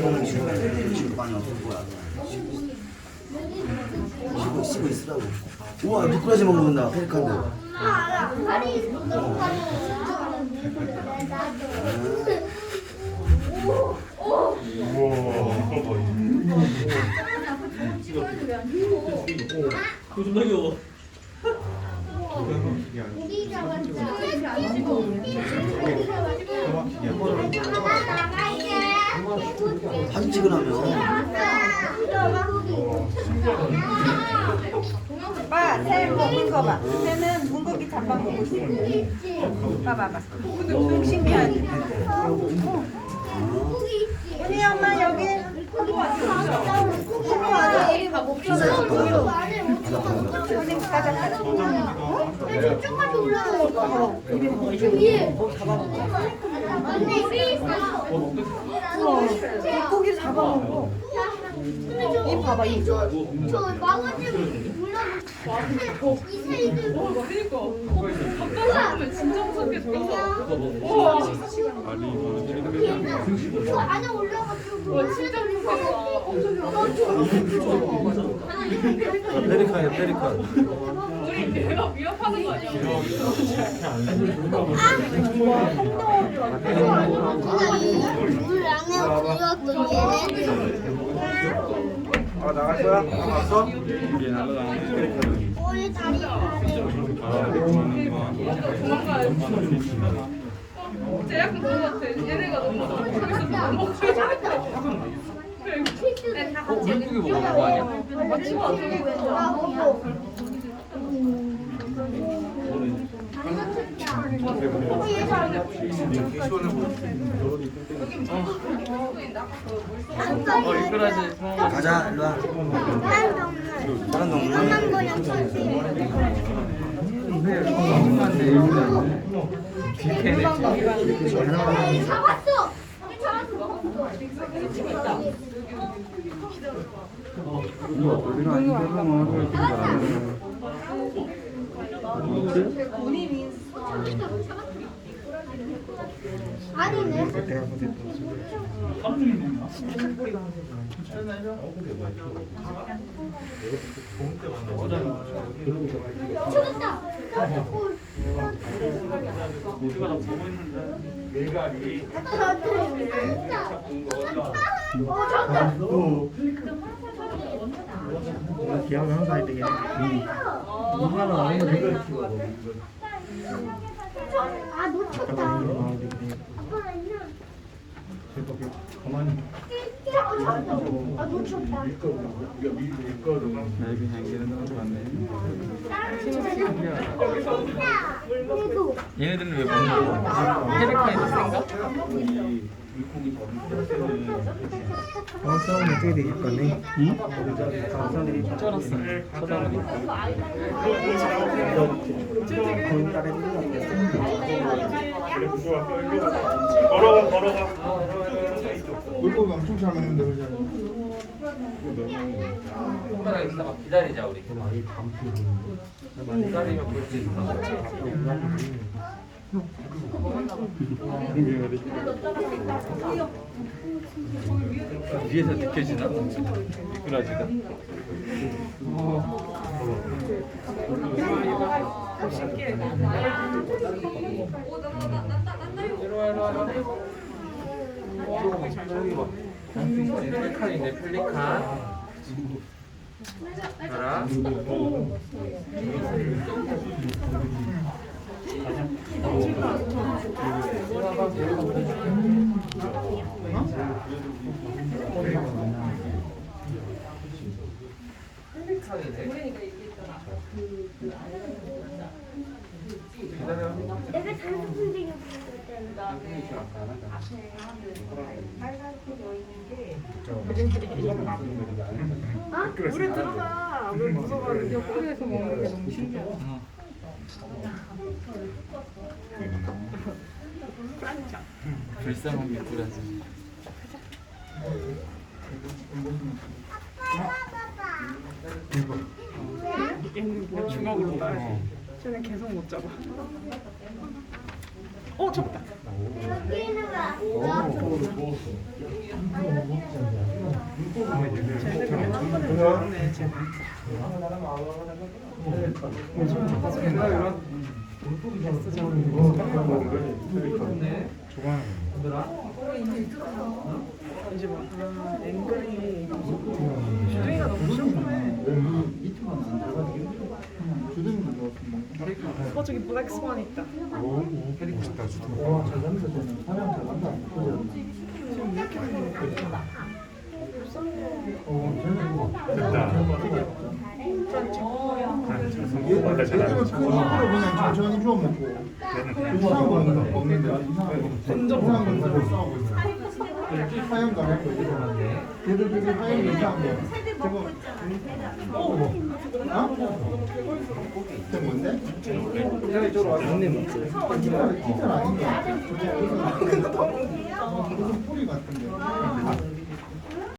이거는 지금 지금 많이 없을 거야. 씹고 씹고 있으라고. 우와 미꾸라지 먹는다 페리칸들. 그거 존나 귀여워. 사진 찍으려면 봐, 새 먹는 거 봐. 새는 물고기 잡아 먹고 싶어. 봐봐봐. 좀 신기하지? 우리 엄마 여기 가자 가자. 조금만 올라가. 위에. 물고기 잡아 먹어. 이 봐봐 이. 저 망원집 올라가. 이 새이들. 그러니까. 진짜 무섭겠다. 저 안에 올라가지고. 진짜 페리칸이야 페리칸. 물 안에 들어왔던 얘네들. 아 나갈 거야? 나갔어? 꼬리 다리 다리. 제약 그거 같아. 얘네가 너무 저기서 너무 잡았다. 다 같이 거 아니야? 아, 먹어. 어 미꾸라지. 가자 일로 와. 다른 동물. 한만 거냥 천지. 잡았어. 잡았어 먹었어. 아 니네. 찾았다. 어, 찾았다. 기억을 항상 해야 되겠네. 이거는 아무도 이걸 키워. 아, 놓쳤다. 아빠 가만히 아. 그리고 얘네들은 왜 먹는 거야? 더 센가? 다음 싸움은 어떻게 되실 거네? 응? 쩔었어. 쳐다보니. 거의 따라해주는 물고기 엄청 잘 먹는데 그죠? 손가락 있다가 기다리자 우리. 기다리면 볼수 있어. 위에서 느껴지나? 미꾸라지가. 펠리칸이네 펠리칸. 봐라. 내가 잘못 움직였을 때는 아? 물에 들어가. 물 무서워가지고 옆구리에서 먹는 게 너무 신기하다. 불쌍한 미꾸라지. 얘는 주먹으로 따지. 쟤는 계속 못 잡아. 어, 잡았다. 봐. 이제 막 아, 앵글이 주둥이가 너무 시원해. 주둥이도 넣었으면 어 저기 블랙스완 있다. 얘들은 큰 힘으로 그냥 천천히 좀 먹고 이상한 건 없는데 이상한 건 가지고 싸우고 있어 하얀 거 할거 있어 걔들 되게 하얀 거 이상한 거 저거 어? 저거 뭔데? 형님 먹지 진짜 아닌 거 같아 무슨 뿌리 같은데